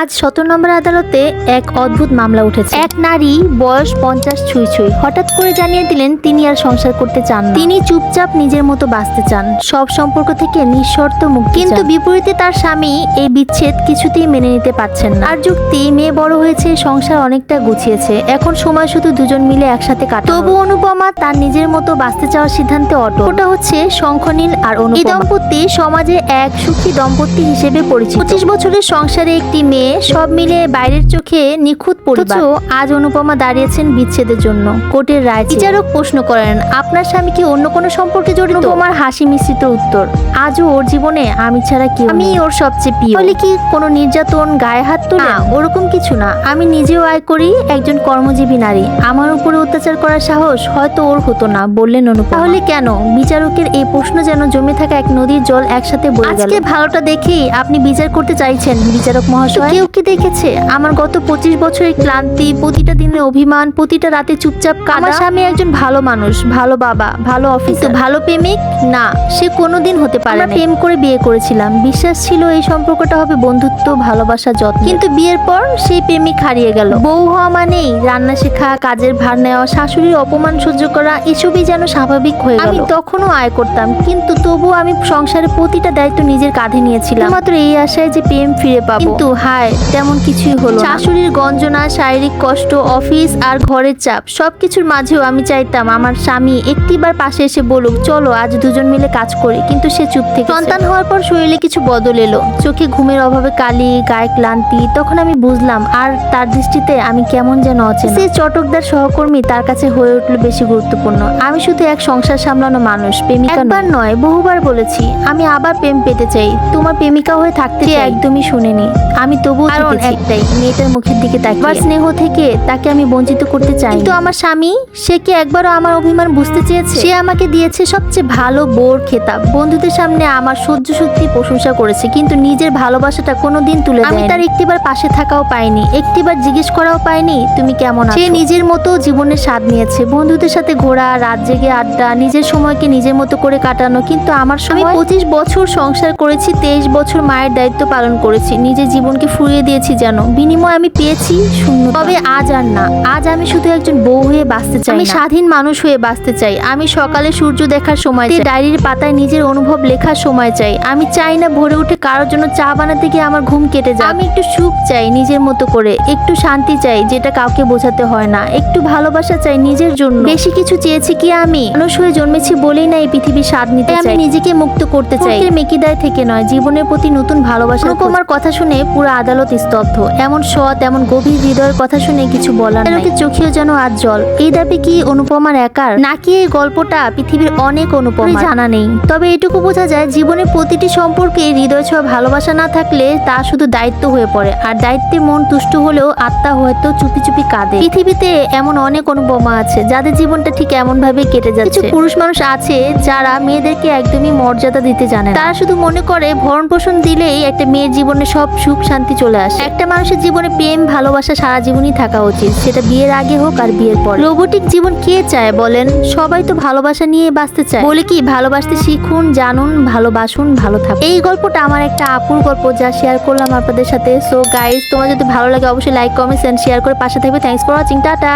আজ সতেরো নম্বর আদালতে এক অদ্ভুত মামলা উঠেছে। এক নারী বয়স পঞ্চাশ ছুঁই ছুঁই। হঠাৎ করে জানিয়ে দিলেন তিনি আর সংসার করতে চান তিনি চুপচাপ নিজের মতো বাঁচতে চান। সব সম্পর্ক থেকে নিঃশর্ত মুক্তি কিন্তু বিপরীতে তার স্বামী এই বিচ্ছেদ কিছুতেই মেনে নিতে পারছেন না। আর যুক্তি, মেয়ে বড় হয়েছে, সংসার অনেকটা গুছিয়েছে। এখন সময় শুধু দুজন মিলে একসাথে কাটে তবু অনুপমা তার নিজের মতো বাঁচতে চাওয়ার সিদ্ধান্তে অটো ওটা হচ্ছে শঙ্খনীল আর অনুপমা। দম্পতি সমাজে এক সুখী দম্পতি হিসেবে পরিচিত। পঁচিশ বছরের সংসারে একটি মেয়ে সব মিলে বাইরের চোখে নিখুঁত পরিবার। আজ অনুপমা দাঁড়িয়েছেন বিচ্ছেদের জন্য কোর্টের রায় বিচারক প্রশ্ন করেন আপনার স্বামী কি অন্য কোনো সম্পর্কে জড়িত? অনুপমার হাসি মিশ্রিত উত্তর আজও ওর জীবনে আমি ছাড়া কেউ আমি ওর সবচেয়ে প্রিয়। বলে কি কোনো নির্যাতন গায়ে হাত তোলে? না ওরকম কিছু না। আমি নিজেও আয় করি একজন কর্মজীবী নারী। আমার উপরে অত্যাচার করার সাহস হয়তো ওর হতো না বললেন অনুপমা। তাহলে কেন? বিচারকের এই প্রশ্ন যেন জমে থাকা এক নদীর জল একসাথে বয়ে গেল। আজকে ভালোটা দেখেই আপনি বিচার করতে চাইছেন বিচারক মহাশয়। কেউ কি দেখেছে? আমার গত পঁচিশ বছরের ক্লান্তি প্রতিটা দিনের অভিমান প্রতিটা রাতে চুপচাপ কাঁদা। স্বামী একজন ভালো মানুষ ভালো বাবা ভালো অফিস ভালো প্রেমিক? না সে কোনোদিন হতে পারে না প্রেম করে বিয়ে করেছিলাম। বিশ্বাস ছিল এই সম্পর্কটা হবে বন্ধুত্ব ভালোবাসা যত্ন। কিন্তু বিয়ের পর সেই প্রেমিক হারিয়ে গেল। বউ হওয়া মানেই রান্না শেখা কাজের ভার নেওয়া শাশুড়ির অপমান সহ্য করা এসবই যেন স্বাভাবিক হয়ে গেল। আমি তখনও আয় করতাম কিন্তু তবু আমি সংসারের প্রতিটা দায়িত্ব নিজের কাঁধে নিয়েছিলাম। মাত্র এই আশায় যে প্রেম ফিরে পাবো। কিন্তু হায় তেমন কিছুই হলো শাশুড়ির গঞ্জনা শারীরিক কষ্ট অফিস আর ঘরের চাপ সবকিছুর মাঝেও আমি চাইতাম আমার স্বামী একটিবার পাশে এসে বলুক চলো আজ দুজন মিলে কাজ করি। কিন্তু সে চুপ থেকে সন্তান হওয়ার পর শরীরে কিছু বদল এলো। চোখে ঘুমের অভাবে কালি গায়ে ক্লান্তি তখন আমি বুঝলাম আর তার দৃষ্টিতে আমি কেমন যেন অচেনা। সে চটকদার সহকর্মী তার কাছে হয়ে উঠল বেশি গুরুত্বপূর্ণ। আমি শুধু এক সংসার সামলানো মানুষ প্রেমিকা একবার নয় বহুবার বলেছি আমি আবার প্রেম পেতে চাই। তোমার প্রেমিকা হয়ে থাকতে একদমই শুনিনি। আমি তবুও কারণ একটাই মেয়েটার মুখের দিকে তাকিয়ে। আমার স্নেহ থেকে তাকে আমি বঞ্চিত করতে চাই। কিন্তু আমার স্বামী সে কি একবারও আমার অভিমান বুঝতে চেয়েছে? সে আমাকে দিয়েছে সবচেয়ে ভালো বোর খেতাব। বন্ধুদের সামনে আমার সহ্য শক্তি প্রশংসা করেছে কিন্তু নিজের ভালোবাসাটা কোনোদিন তুলে আমি তার একটিবার পাশে থাকাও পাইনি একটিবার জিজ্ঞেস করাও পাইনি তুমি কেমন সে নিজের মতো জীবনের স্বাদ নিয়েছে। বন্ধুদের সাথে ঘোরা রাত জেগে আড্ডা নিজের সময়কে নিজের মতো করে কাটানো কিন্তু আমার সময় পঁচিশ বছর সংসার করেছি তেইশ বছর মায়ের দায়িত্ব পালন করেছি নিজের জীবনকে ফুরিয়ে দিয়েছি যেন। বিনিময় আমি পেয়েছি শূন্য। তবে আজ আর না। আজ আমি শুধু একজন বউ হয়ে বাঁচতে চাই আমি স্বাধীন মানুষ হয়ে বাঁচতে চাই। আমি সকালে সূর্য দেখার সময় চাই। ডায়েরির পাতায় নিজের অনুভব লেখার সময় চাই। আমি চাই না ভোরে উঠে কারোর জন্য চা বানাতে গিয়ে আমার ঘুম কেটে যায় আমি একটু সুখ চাই নিজের মতো করে। একটু শান্তি চাই যেটা কাউকে বোঝাতে হয় না। একটু ভালোবাসা চাই নিজের জন্য। বেশি কিছু চেয়েছি কি আমি? মানুষ হয়ে জন্মেছি বলেই না এই পৃথিবীর স্বাদ নিতে চাই আমি নিজেকে মুক্ত করতে চাই। মেকিদায় থেকে নয়। জীবনের প্রতি নতুন ভালোবাসা অনুপমার কথা শুনে পুরো আদালত স্তব্ধ। এমন সৎ, এমন গভীর হৃদয়ের কথা শুনে কিছু বলার নাই। চোখেও যেন আজ জল। এই দাবি কি অনুপমার একার? নাকি এই গল্পটা পৃথিবীর অনেক অনুপমা জানা নেই। তবে এটুকু বোঝা যায় জীবনের প্রতিটি সম্পর্কে হৃদয় ছোঁয়া ভালোবাসা না থাকলে তা শুধু দায়িত্ব হয়ে পড়ে। আর দায়িত্বে মন তুষ্ট হলেও আত্মা হয়তো চুপি চুপি কাঁদে। পৃথিবীতে এমন অনেক অনুপমা আছে, যাদের জীবনটা ঠিক এমন ভাবে কেটে যাচ্ছে। কিছু পুরুষ মানুষ আছে যারা মেয়েদেরকে একদমই মর্যাদা দিতে জানে তারা শুধু মনে করে ভরণ পোষণ দিলেই একটা মেয়ের জীবনে সব সুখ, শান্তি চলে আসে। একটা মানুষের জীবনে প্রেম, ভালোবাসা সারা জীবনই থাকা উচিত। সেটা বিয়ের আগে হোক আর বিয়ের পর। রোবোটিক জীবন কে চায় বলেন? সবাই তো ভালোবাসা নিয়ে বাঁচতে চায়। বলে কি, ভালোবাসতে শিখুন, জানুন, ভালোবাসুন, ভালো থাকুন। এই গল্পটা আমার একটা আপুর গল্প যা শেয়ার করলাম আপনাদের সাথে। সো গাইজ তোমার যদি ভালো লাগে, অবশ্যই লাইক কমেন্টস এন্ড শেয়ার করে পাশে থাকবে। Thanks for watching tata!